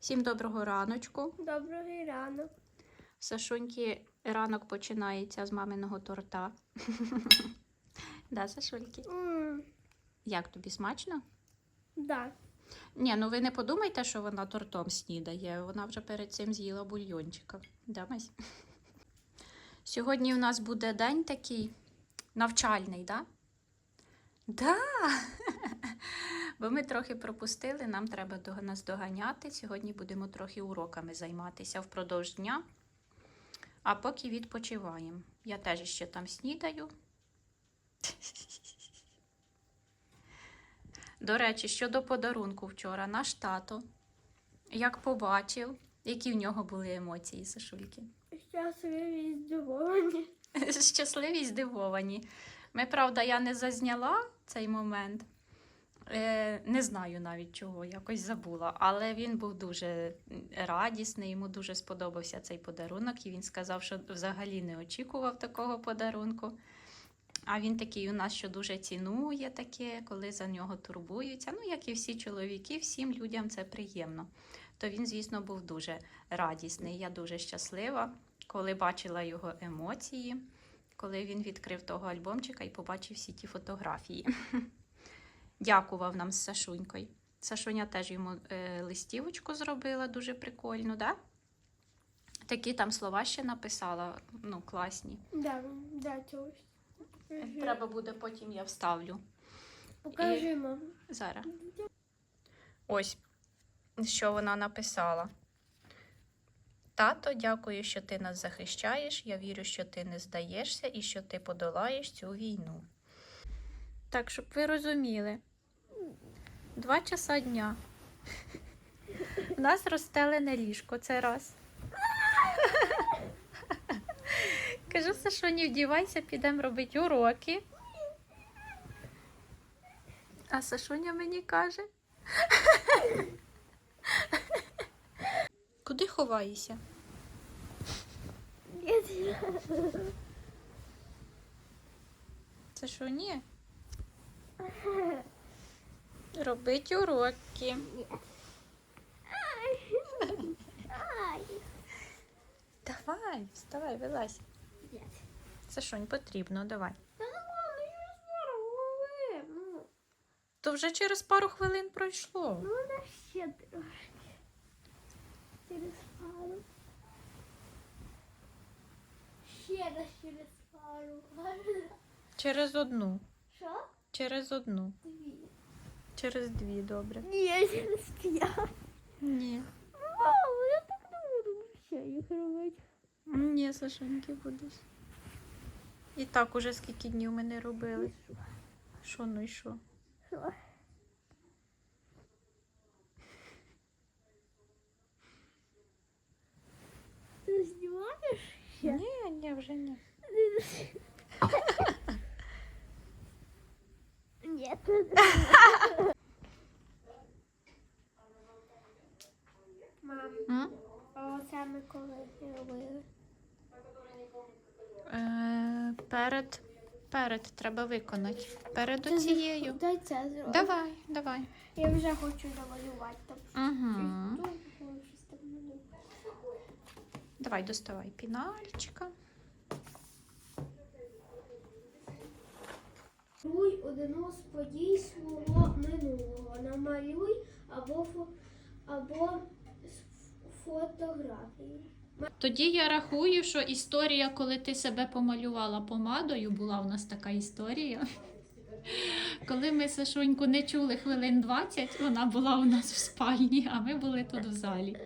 Всім доброго раночку. Добрий ранок. Сашуньки ранок починається з маминого торта. да, Сашульки? Як тобі смачно? Да. Ні, ну ви не подумайте, що вона тортом снідає. Вона вже перед цим з'їла бульйончика. Да, Мась? Сьогодні у нас буде день такий навчальний, да? Да. Бо ми трохи пропустили, нам треба до- наздоганяти. Сьогодні будемо трохи уроками займатися впродовж дня. А поки відпочиваємо. Я теж ще там снідаю. До речі, щодо подарунку вчора, наш тато, як побачив, які в нього були емоції, Сашульки. Щасливі і здивовані. Щасливі й здивовані. Ми, правда, я не зазняла цей момент. Е, не знаю навіть чого, якось забула. Але він був дуже радісний, йому дуже сподобався цей подарунок, і він сказав, що взагалі не очікував такого подарунку. А він такий у нас, що дуже цінує таке, коли за нього турбуються. Ну, як і всі чоловіки, всім людям це приємно. То він, звісно, був дуже радісний. Я дуже щаслива, коли бачила його емоції, коли він відкрив того альбомчика і побачив всі ті фотографії. Дякував нам з Сашунькою. Сашуня теж йому е, листівочку зробила, дуже прикольну, да? Такі там слова ще написала, ну, класні. Да, да, чогось. Треба буде потім я вставлю. Покажи, мам. Зараз. Ось, що вона написала. Тато, дякую, що ти нас захищаєш. Я вірю, що ти не здаєшся і що ти подолаєш цю війну. Так, щоб ви розуміли, два часа дня. У нас розстелене ліжко, це раз. Кажу, Сашоні, вдівайся, підемо робити уроки. А Сашуня мені каже. Куди ховаєшся? Це? Робить уроки. Давай, вставай, вилазь. Це що, не потрібно, давай. Ну То вже через пару хвилин пройшло. ну на ще трошки. Через пару. Ще раз через пару. Через одну. Що? Через одну. Дві. Через дві, добре. Ні, через п'ять. Ні. Мама, я так не буду взагалі їх робити. Ні, Сашеньки будеш. І так уже скільки днів ми не робили. Що, ну і що? Що? Ти знімаєш? Ще? Ні, ні, вже ні. Ні. Мам, М? а оце ми коли робили? Е, перед, перед треба виконати. Перед оцією. Дай це. Давай, давай. Я вже хочу намалювати там. Угу. Давай, доставай пінальчика. Малюй одну з подій свого минулого. Намалюй або, або фотографії. Тоді я рахую, що історія, коли ти себе помалювала помадою, була у нас така історія. Коли ми Сашуньку не чули хвилин 20, вона була у нас в спальні, а ми були тут в залі.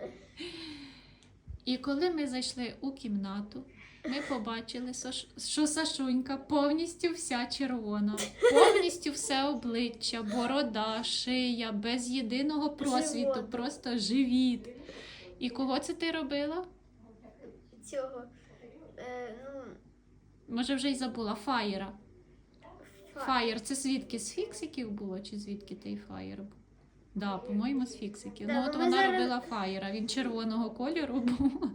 І коли ми зайшли у кімнату, ми побачили, що Сашунька повністю вся червона, повністю все обличчя, борода, шия, без єдиного просвіту, Живот. просто живіт. І кого це ти робила? Цього, е, ну, Може, вже й забула. Фаєра. Фаєр це звідки з фіксиків було, чи звідки той фаєр був? Да, по-моєму, з фіксиків. Да, ну, ну, от ми вона зараз- робила фаєра, він червоного кольору був.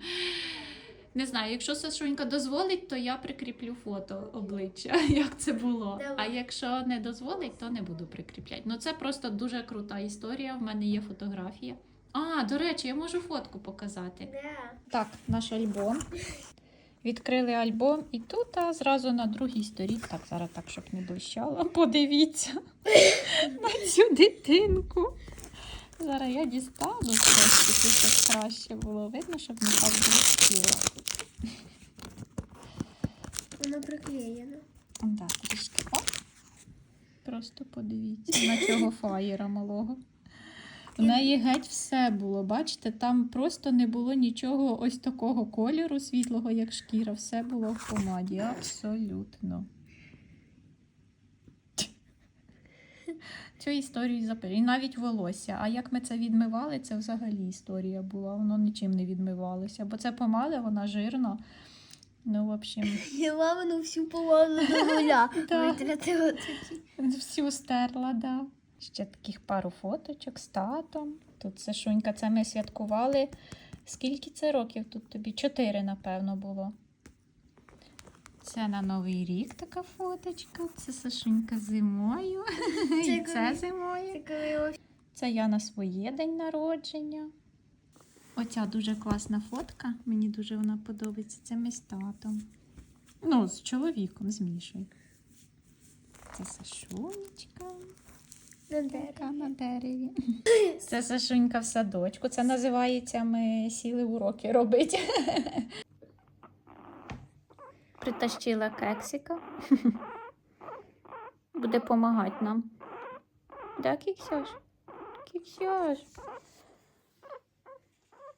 Не знаю, якщо Сашунька дозволить, то я прикріплю фото обличчя, як це було. Давай. А якщо не дозволить, то не буду прикріпляти. Ну це просто дуже крута історія. В мене є фотографія. А, до речі, я можу фотку показати. Так, наш альбом. Відкрили альбом, і тут а, зразу на другій сторінці, так, зараз так, щоб не блищало, подивіться на цю дитинку. Зараз я дістану трошки, щоб краще було видно, щоб не так блищило. Воно приклеєно. Да, трішки. Просто подивіться на цього фаєра малого. В неї геть все було. Бачите, там просто не було нічого ось такого кольору світлого, як шкіра. Все було в помаді. Абсолютно. Цю історію запили. І навіть волосся. А як ми це відмивали, це взагалі історія була. Воно нічим не відмивалося. Бо це помада, вона жирна. Ну, в общем. Я мамину всю помаду до нуля. Всю стерла, да. Ще таких пару фоточок з татом. Тут Сашунька, це ми святкували. Скільки це років тут тобі? Чотири, напевно, було. Це на Новий рік така фоточка. Це Сашунька зимою. Це І це зимою. Це Це я на своє день народження. Оця дуже класна фотка. Мені дуже вона подобається. Це ми з татом. Ну, з чоловіком, з Мішою. Це Сашунечка. На дереві. На дереві. Це Сашунька в садочку. Це називається ми сіли уроки робити. Притащила кексика. Буде допомагати нам. Да, кіксяш? Кіксяш.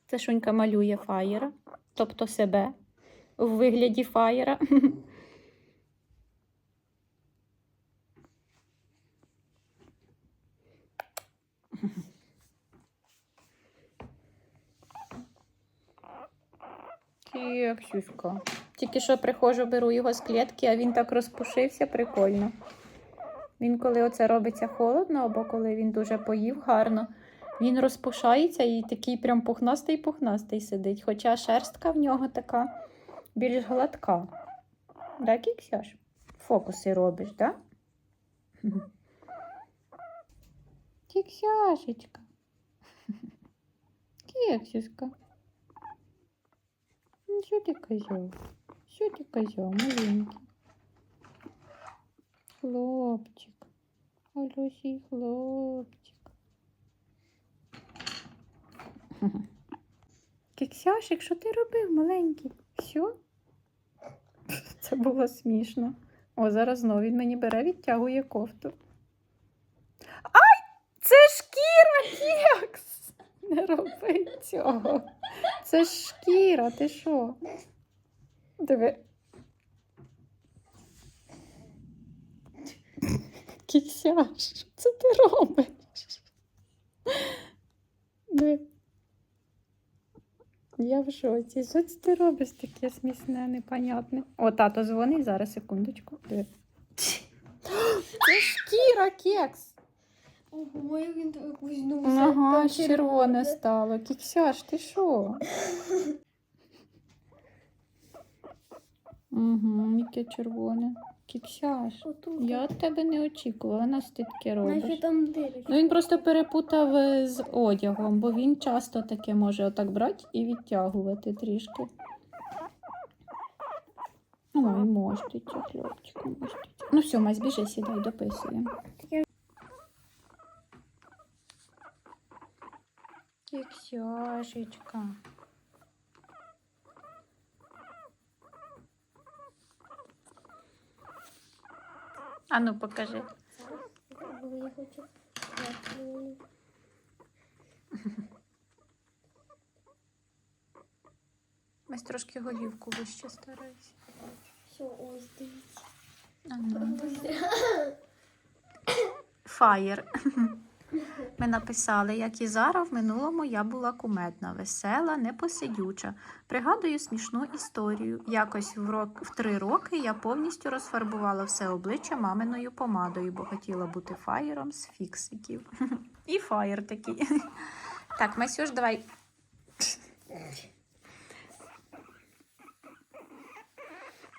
Сашунька малює фаєра, тобто себе в вигляді фаєра. Кексюшка. Тільки що приходжу, беру його з клітки, а він так розпушився, прикольно. Він, коли оце робиться холодно, або коли він дуже поїв гарно, він розпушається і такий прям пухнастий-пухнастий сидить. Хоча шерстка в нього така більш гладка. Да, Кіксяш? Фокуси робиш, так? Да? Кіксяшечка. Кексюшка. Ну, Що ти казав? Що ти маленький? Хлопчик. Олюсій хлопчик. Кексяшик, що ти робив, маленький? Все? Це було смішно. О, зараз знову він мені бере, відтягує кофту. Ай! Це шкіра, Кекс! Не роби цього. Це шкіра, ти що? Диви. Кіксяш, що це ти робиш? Диви. Я в шоці. Що це ти робиш таке смісне, непонятне? О, тато дзвонить, зараз секундочку. Диви. Це шкіра, кекс. Ого, як він так кузнувся. Ага, Там червоне стало. Кіксяш, ти що? Угу, яке червоне. Кіксяш. Отут. Я від тебе не очікувала, нас ти таке робиш. Там. Ну він просто перепутав е, з одягом, бо він часто таке може отак брати і відтягувати трішки. Ой, моститься, хлопчик, моститься. Ну все, Мась, біжи, сідай, дописуємо. Кіксяшечка. А ну покажи. Я хочу. Ось трошки голівку вище старайся. Все, ось дивіться. Фаєр. Ми написали, як і зараз в минулому я була кумедна, весела, непосидюча. Пригадую смішну історію. Якось в, рок, в три роки я повністю розфарбувала все обличчя маминою помадою, бо хотіла бути фаєром з фіксиків. І фаєр такий. Так, Масюш, давай.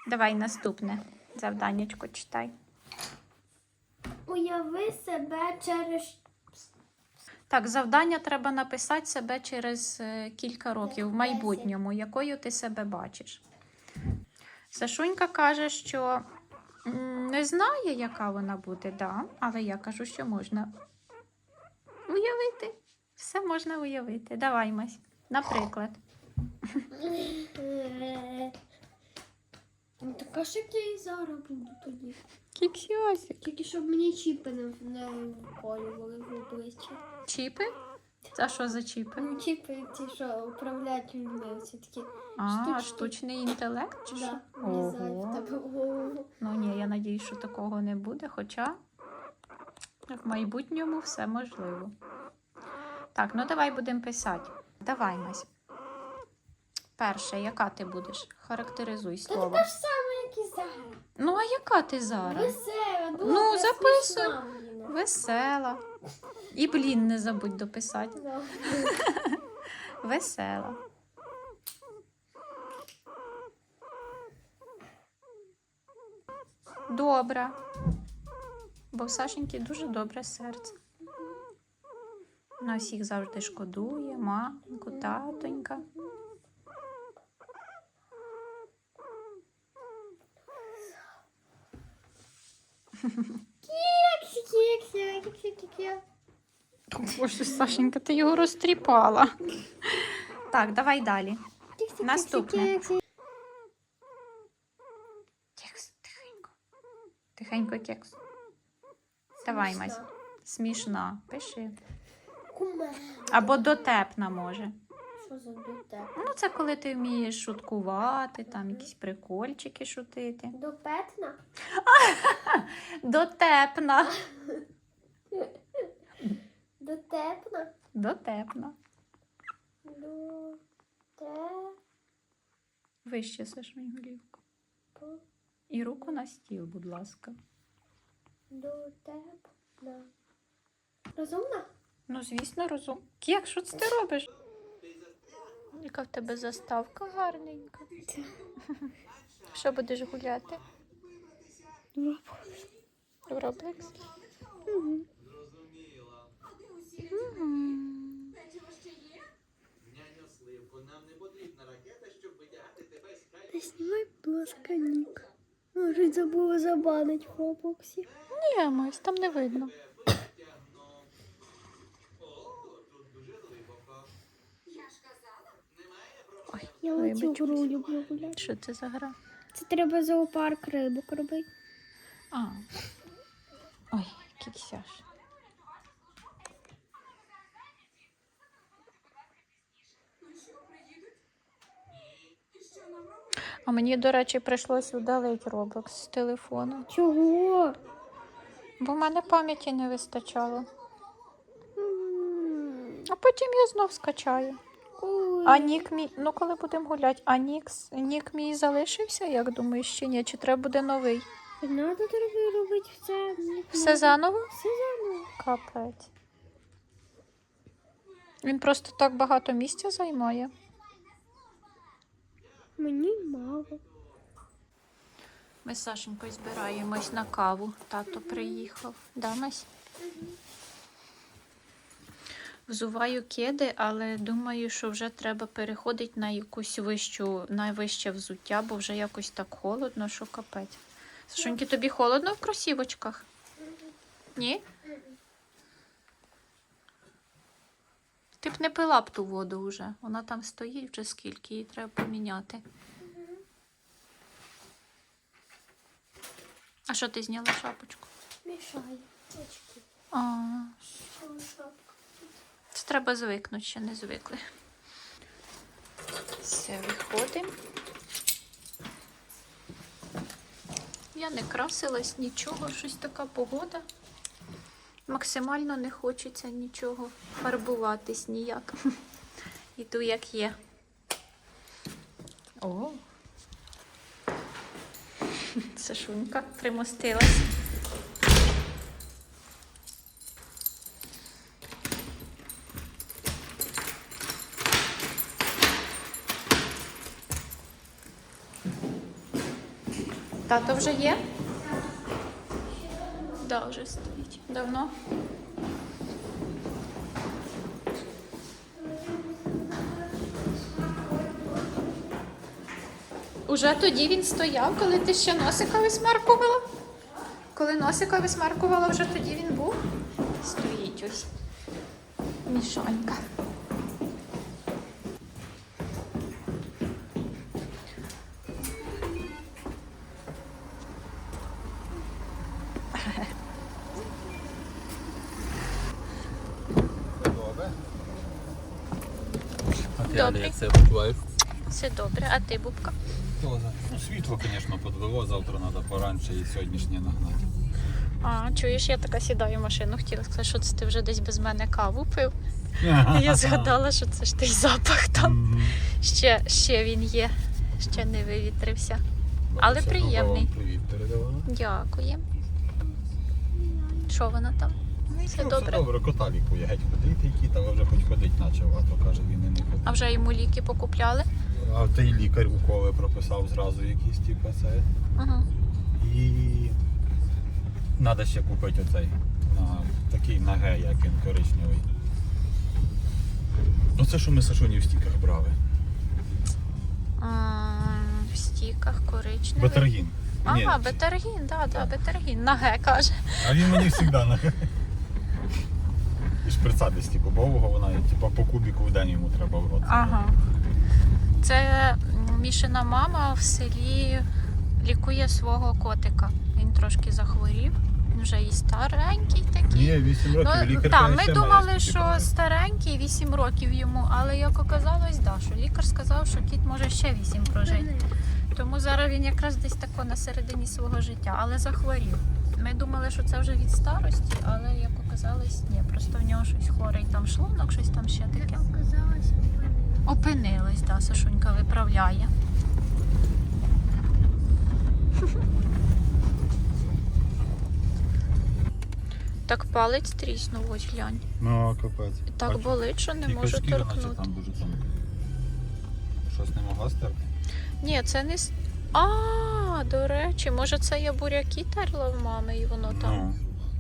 Давай наступне завданнячко читай. Уяви себе через Так, завдання треба написати себе через е, кілька років в майбутньому, якою ти себе бачиш. Сашунька каже, що не знає, яка вона буде, да, але я кажу, що можна уявити. Все можна уявити. Давай, Мась. Наприклад. Ну, така ж як я і зараз буду тоді. Кіксьосик. Тільки щоб мені чіпи не, не вколювали в обличчя. Чіпи? Це що за чіпи? Ну, чіпи ті, що управляють людьми, все такі. А, Штучки. штучний інтелект чи що? Да, влізають в Ого. тебе в голову. Ну ні, я надіюсь, що такого не буде, хоча в майбутньому все можливо. Так, ну давай будемо писати. Давай, Мась. Перше, яка ти будеш? Характеризуй Та слово. така ж сама, і зараз. Ну, а яка ти зараз? Весела, добра, Ну, записуй. смішна. Весела. І блін, не забудь дописати. Да. Весела. Добра. Бо в Сашеньки дуже добре серце. На всіх завжди шкодує, мамку, татонька. Боже, Сашенька, ти його розтріпала. Так, давай далі. Наступне. Кекс, тихенько. Тихенько кекс. Давай, Мась. Смішна. Пиши. Або дотепна може. За? Ну, це коли ти вмієш шуткувати, там якісь прикольчики шутити. Допетна? Дотепна. Дотепна? Дотепна. Доте... Вище Сашунь голівку. І руку на стіл, будь ласка. Дотепна. Розумна? Ну, звісно, розум. Кек, що це ти робиш? Яка в тебе заставка гарненька. Що будеш гуляти? Roblox? З краю. Та знімай, будь ласка, нік. Може, забула забанить в Роблоксі. Ні, Мась, там не видно. Витягну. О, тут дуже глибоко. Я ж казала. Немає проблем. Я оцю гру люблю гуляти. Що це за гра? Це треба зоопарк рибок робити. А. Ой, кіксяш. А мені, до речі, прийшлось удалити Roblox з телефону, Чого? бо в мене пам'яті не вистачало. А потім я знов скачаю. А нік мій, ну коли будемо гуляти, а нікс, нік мій залишився, як думаєш, чи ні? Чи треба буде новий? Надо треба робити все. Все заново? Все заново. Капець. Він просто так багато місця займає. Мені мало. Ми з Сашенькою збираємось на каву. Тато приїхав. Да, Мась? Взуваю кеди, але думаю, що вже треба переходити на якусь вищу, на вище взуття, бо вже якось так холодно, що капець. Сашоньки, тобі холодно в кросівочках? Ні? Ти б не пила б ту воду вже. Вона там стоїть вже скільки, її треба поміняти. А що ти зняла шапочку? Очки. А, шапка? Це треба звикнути, ще не звикли. Все, виходимо. Я не красилась нічого, щось така погода. Максимально не хочеться нічого фарбуватись ніяк. Іду як є. О. Сашунька примостилась. Тато вже є? Да, вже стоїть. Давно? Уже тоді він стояв, коли ти ще носика висмаркувала? Коли носика висмаркувала, вже тоді він був. Стоїть ось мішонька. Почуваєш? Все добре, а ти, бубка? Ну, світло, звісно, подвело, завтра треба поранше і сьогоднішнє нагнати. А, чуєш, я така сідаю в машину, хотіла сказати, що це ти вже десь без мене каву пив. І я згадала, що це ж той запах там. Ще, ще він є, ще не вивітрився. Але Бабуся приємний. Вам Привіт передавала. Дякую. Що вона там? Все Ну, добре. добре, кота лікує, геть ходити, який, але вже хоч ходить почав, а то каже, він і не ходить. А вже йому ліки покупляли? А той лікар уколи прописав зразу якісь, типу, це. Угу. І треба ще купити оцей на такий на Г, як він коричневий. Оце, що ми Сашоні в стіках брали. В стіках коричневий. Бетергін. Ага, Ні, бетергін, да, да, Так. бетергін. На Г каже. А він мені завжди на Г. І шприца десь вона типу, по кубіку в день йому треба в рот. Ага. Це Мішина мама в селі лікує свого котика. Він трошки захворів. Він вже і старенький такий. Ні, 8 років. Ну, лікар так, каже, ми ще думали, має що брати. старенький, 8 років йому, але як оказалось, да, що лікар сказав, що кіт може ще 8 прожити. Тому зараз він якраз десь тако на середині свого життя, але захворів. Ми думали, що це вже від старості, але як оказалось, ні, просто в нього щось хворий там шлунок, щось там ще таке. Оказалось, Опинились, да, Сашунька виправляє. Так палець тріснув, ось глянь. Ну, капець. Так Бачу, болить, що не тільки можу наче торкнути. там дуже тонка. Щось не могла стерти? Ні, це не. с- А, до речі, може це я буряки терла в мами і воно там Ну.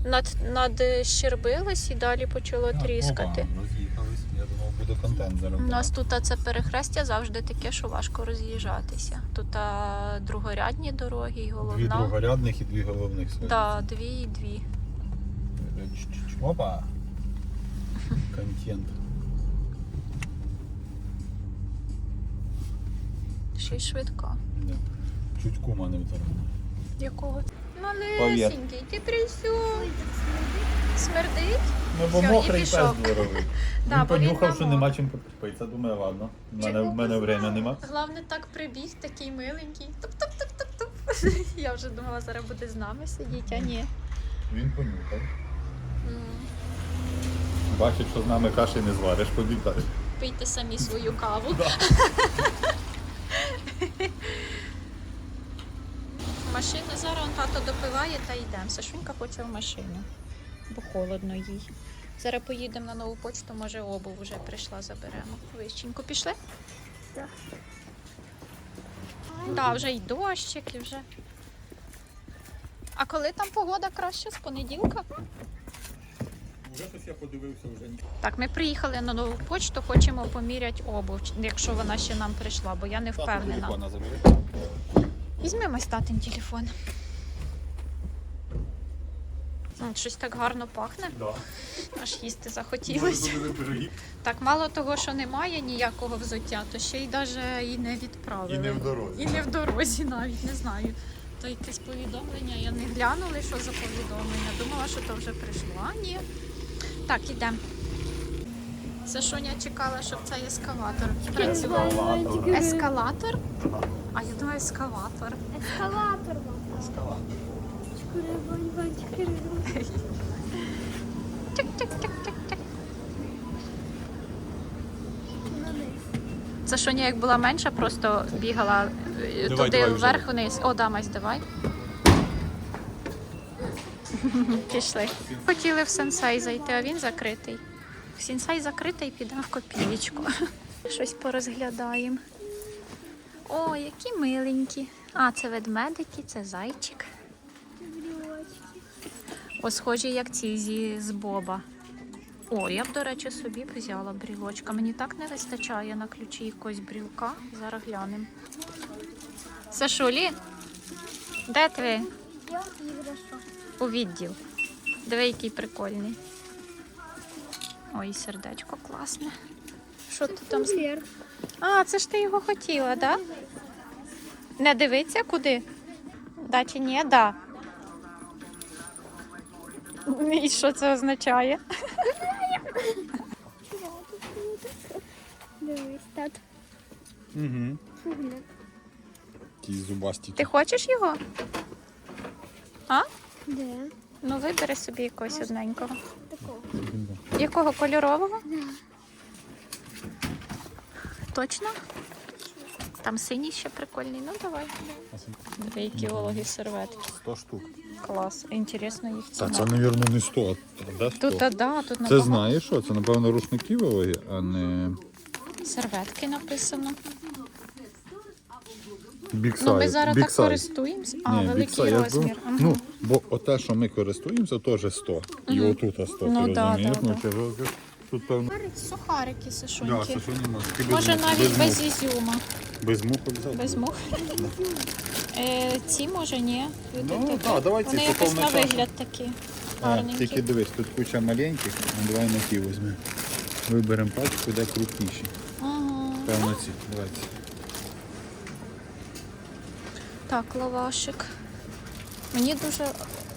Над, надщербилось і далі почало тріскати. опа, роз'їхались. Я думав, буде контент зараз. У нас тут а, це перехрестя завжди таке, що важко роз'їжджатися. Тут а, другорядні дороги і Дві головна. другорядних і дві головних свої. Да, дві і дві. Опа. Контент. Ще й швидка. Да. Чуть кума не вторгнула. Якого? Малесенький, ти присюй. Смердить? Ну, бо Всьо, і мокрий пес пішов. дворовий. Да, Він бо він понюхав, що намок. нема чим попитися. Думаю, ладно. В мене, в мене время нема. Головне так прибіг, такий миленький. Туп-туп-туп-туп-туп. Я вже думала, зараз буде з нами сидіти, а ні. Він понюхав. М, Бачить, що з нами каші не звариш, побіг далі. Пийте самі свою каву. Да. Машину зараз он тато допиває та йдемо. Сашунька хоче в машину, бо холодно їй. Зараз поїдемо на нову почту, може обув вже прийшла, заберемо. Вищенько пішли? Так. Так, да, вже й дощик, і вже. А коли там погода краще з понеділка? Вже щось я подивився, вже. Так, ми приїхали на нову почту, хочемо поміряти обув, якщо вона ще нам прийшла, бо я не впевнена. Забери. Візьмемо ось татин телефон. М, Щось так гарно пахне, Да. аж їсти захотілося. Так, мало того, що немає ніякого взуття, то ще й навіть і не відправили. І не в дорозі. І не в дорозі навіть, не знаю. То якесь повідомлення, я не глянули, що за повідомлення. Думала, що то вже прийшло. А ні. Так, ідемо. Сашуня чекала, щоб цей ескаватор працював. Ескалатор. Ескалатор? А я думаю, ескаватор. Ескалатор чкурибань. Тик-тик-тик-тик-тик. Вниз. Сашуня, як була менша, просто бігала е, Давай, туди вверх вниз. О, дамась, давай. Пішли. Хотіли в сенсей зайти, а він закритий. В сенсей закритий, підемо в копієчку. Щось порозглядаємо. О, які миленькі. А, це ведмедики, це зайчик. О, схожі, як ці зі з Боба. О, я б, до речі, собі взяла брілочка. Мені так не вистачає на ключі якогось брілка. Зараз глянемо. Сашулі, де ти? У відділ. Диви, який прикольний. Ой, сердечко класне. Що ти там? А, це ж ти його хотіла, так? Да? Не дивиться куди? Да чи ні? Да. І що це означає? Дивись, тат. Угу. Ті зубастики. Ти хочеш його? А? Де? Ну, вибери собі якогось одненького. Такого. Якого кольорового? Точно? Там синій ще прикольний. Ну давай. Диви, які вологі серветки. 100 штук. Клас. Інтересно їх ціна. Так, це, мабуть, не 100, а де 100? Тут, а, да, тут Це набагато. знаєш що? Це, напевно, рушники вологі, а не Серветки написано. бік Ну, ми зараз Big так size. користуємось. А, великий розмір. думав, Ага. Ну, бо оте, що ми користуємося, теж 100. І отут 100, Ну, ти да, розумієш? да, ну, да. чого ж тут, певно... Сухарики, Да, сашуньки. це що може. Навіть без ізюма. Без мух обов'язково. Без мух. Е, ці може ні. Ну, Ти- да, давай ці, Вони це якось на чаша. вигляд такі. А, Гарненькі. тільки дивись, тут куча маленьких, ну давай на ті візьмемо. Виберемо пачку, де крупніші. Ага. Певно ці, давайте. Так, лавашик. Мені дуже.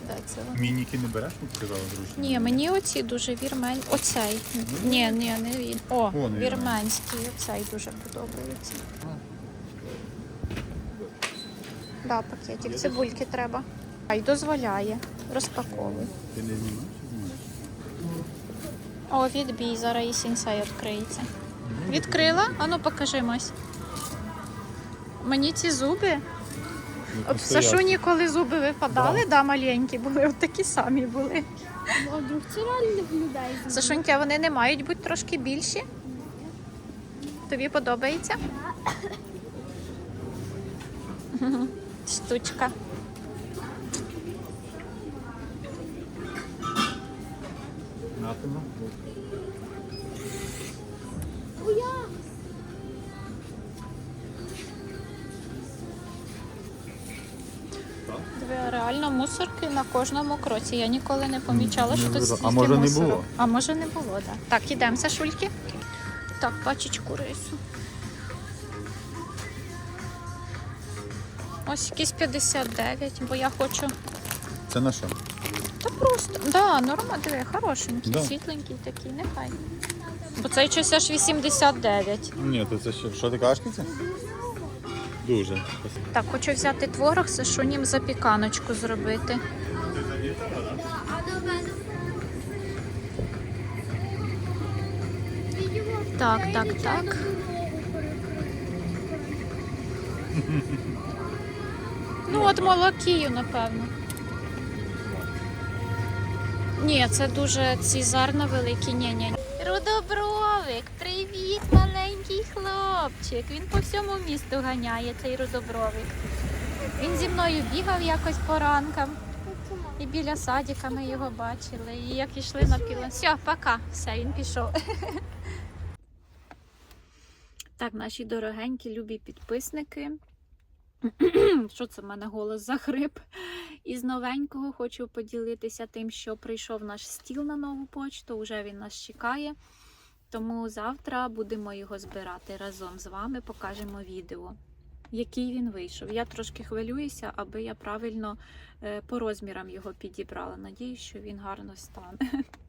Де? Мініки не береш, ну сказала зручно. Ні, мені оці дуже вірмень. Оцей. Ні, ні, не він. О, О, не вірменський. Оцей дуже подобається. Да, пакетик. Цибульки треба. А й дозволяє. Розпаковуй. Ти не знімаєш? О, відбій, зараз і сінсей відкриється. Відкрила? Ану, покажи Мась. Мені ці зуби. От в Сашуні, коли зуби випадали, да. маленькі були, от такі самі були. А вдруг це реально виглядає? Сашуньки, а вони не мають бути трошки більші? Тобі подобається? Штучка. Натимо. Мусорки на кожному кроці. Я ніколи не помічала, що тут стільки А може не було? А може не було, так. Да. Так, ідемо, Сашульки. Так, пачечку рису. Ось якісь 59, бо я хочу. Це на що? Та просто, да, норма, диви, хорошенький, Да. світленький такий, нехай. Бо цей щось аж 89. Ні, то це що? Що ти це? Дуже. Так, хочу взяти творог, Сашунім запіканочку зробити. Так, так, так. Ну, от молокію, напевно. Ні, це дуже ці зерна великі. Ні, ні. Рудобровик, привіт, маленький хлопчик. Він по всьому місту ганяє цей рудобровик. Він зі мною бігав якось по ранкам. І біля садика ми його бачили. І як йшли на пілон. Все, пока. Все, він пішов. Так, наші дорогенькі, любі підписники. Що це в мене голос захрип? Із новенького хочу поділитися тим, що прийшов наш стіл на нову почту. Уже він нас чекає. Тому завтра будемо його збирати разом з вами. Покажемо відео, який він вийшов. Я трошки хвилююся, аби я правильно е, по розмірам його підібрала. Надіюсь, що він гарно стане.